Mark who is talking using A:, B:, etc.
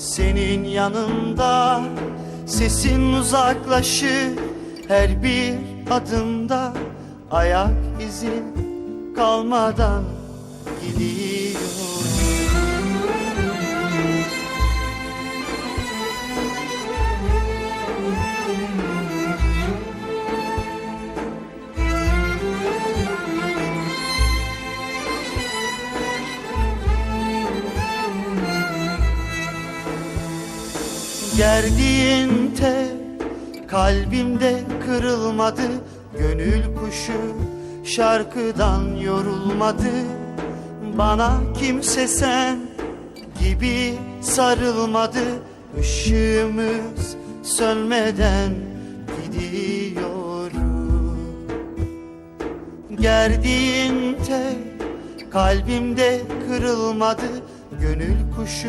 A: senin yanında Sesin uzaklaşır her bir adımda. Ayak izin kalmadan gidiyorum Gerdiğin tel kalbimde kırılmadı Gönül kuşu şarkıdan yorulmadı. Bana kimse sen gibi sarılmadı Işığımız sönmeden gidiyorum Gerdiğin tel kalbimde kırılmadı Gönül kuşu